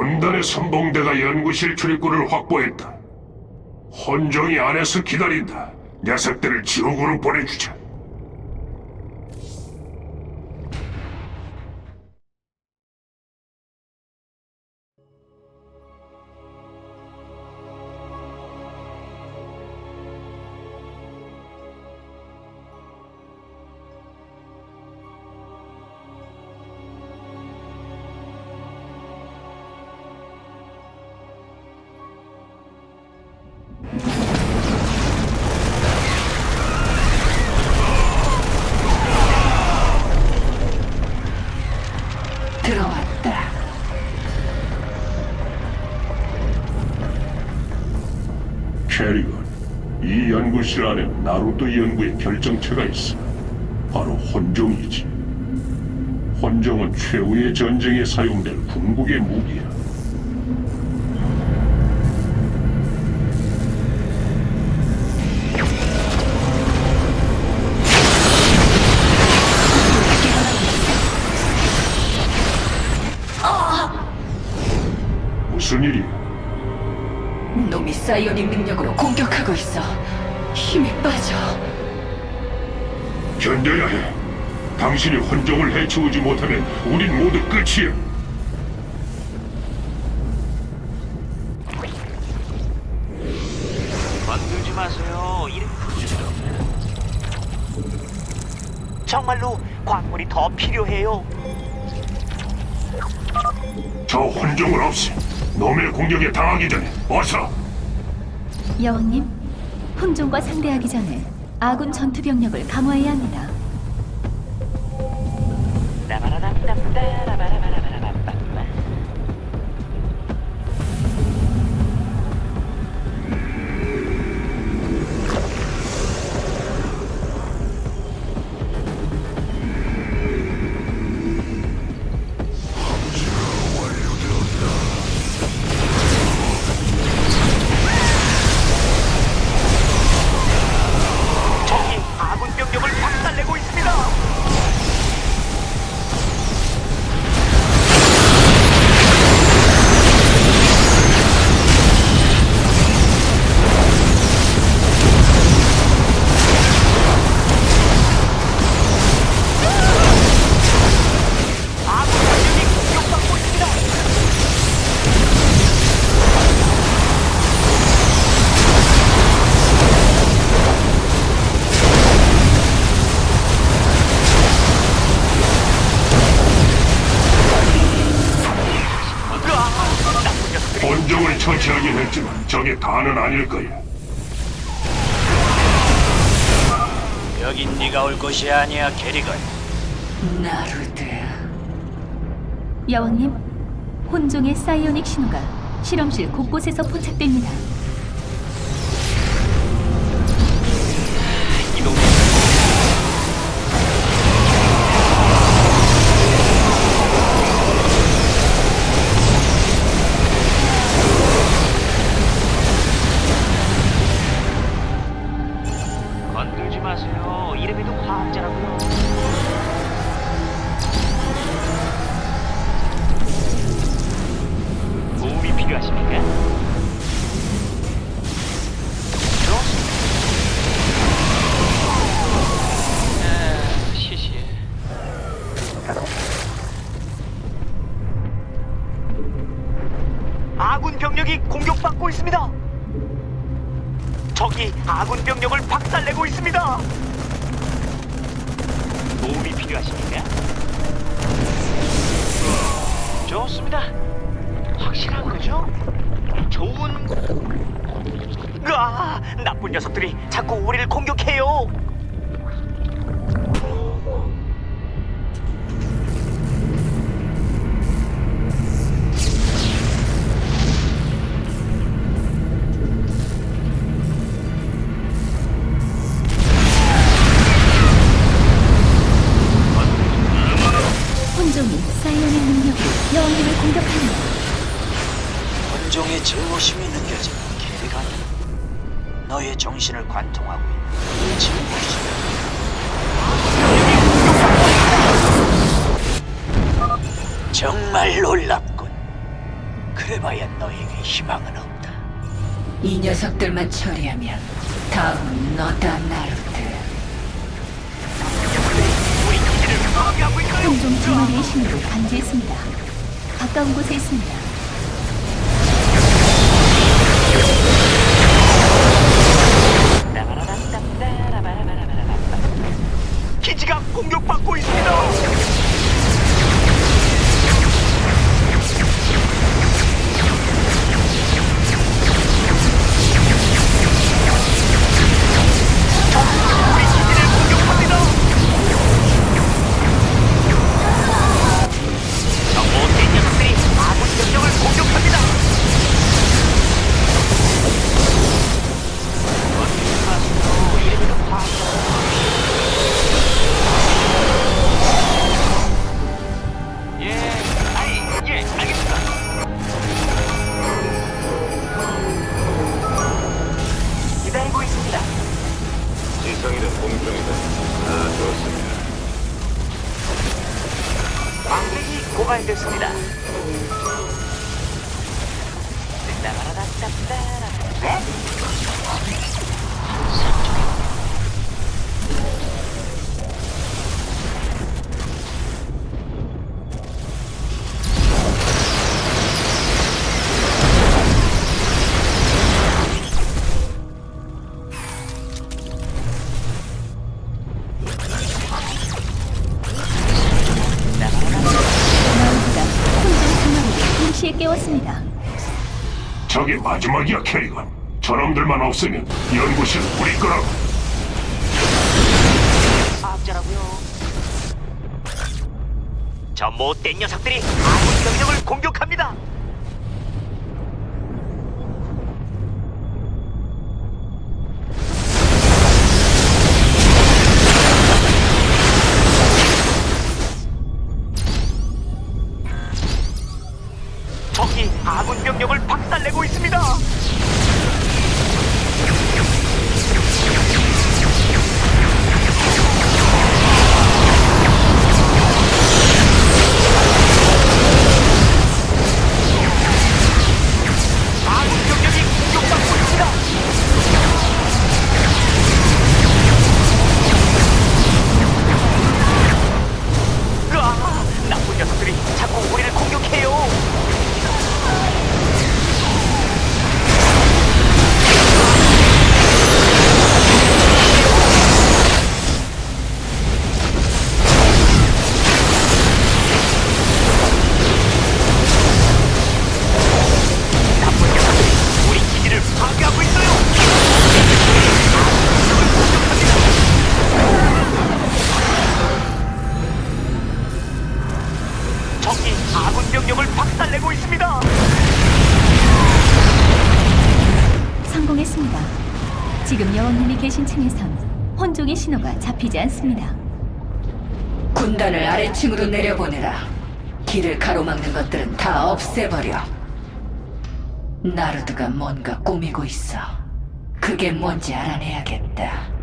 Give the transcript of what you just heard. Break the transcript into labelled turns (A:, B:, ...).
A: 군단의 선봉대가 연구실 출입구를 확보했다. 혼종이 안에서 기다린다. 녀석들을 지옥으로 보내주자. 이 연구실 안에 나루토 연구의 결정체가 있어. 바로 혼종이지. 혼종은 최후의 전쟁에 사용될 궁극의 무기야. 무슨 일이야?
B: 사이오닉 능력으로 공격하고 있어. 힘이 빠져.
A: 견뎌야 해. 당신이 혼종을 해치우지 못하면 우린 모두 끝이야.
C: 건들지 마세요. 이름 정말로 광물이 더 필요해요.
A: 저 혼종을 없애. 놈의 공격에 당하기 전에 어서.
D: 여왕님, 혼종과 상대하기 전에 아군 전투 병력을 강화해야 합니다.
C: 따바라밤따따
A: 처치하긴 했지만 저게 다는 아닐 거야.
C: 여긴 네가 올 곳이 아니야, 캐리건.
B: 나루드.
D: 여왕님, 혼종의 사이오닉 신호가 실험실 곳곳에서 포착됩니다.
C: 과학자라고요. 도움이 필요하십니까? 아. 아군 병력이 공격받고 있습니다. 적이 아군 병력을 박살내고 있습니다. 도움이 필요하십니까? 좋습니다. 확실한 거죠? 좋은. 으아! 나쁜 녀석들이 자꾸 우리를 공격해요.
E: 혼종의 증오심이 느껴지는 캐리건 너의 정신을 관통하고 있는 이 증오심 정말 놀랍군 그래봐야 너에게 희망은 없다.
B: 이 녀석들만 처리하면 다음은 너다, 나루트.
C: 우리 기지를 파괴하고 있어요.
D: 혼종 두 마리의 신호를 감지했습니다. 가까운 곳에 있습니다.
C: 고갈됐습니다. 따라라따따라. 네?
D: 동시에 깨웠습니다.
A: 저게 마지막이야, 캐리건. 저놈들만 없으면 연구실 우리 거라고.
C: 사업자라고요. 저 못된 녀석들이 아군 병력을 공격합니다.
D: 여왕님이 계신 층에선 혼종의 신호가 잡히지 않습니다.
B: 군단을 아래층으로 내려보내라. 길을 가로막는 것들은 다 없애버려. 나루드가 뭔가 꾸미고 있어. 그게 뭔지 알아내야겠다.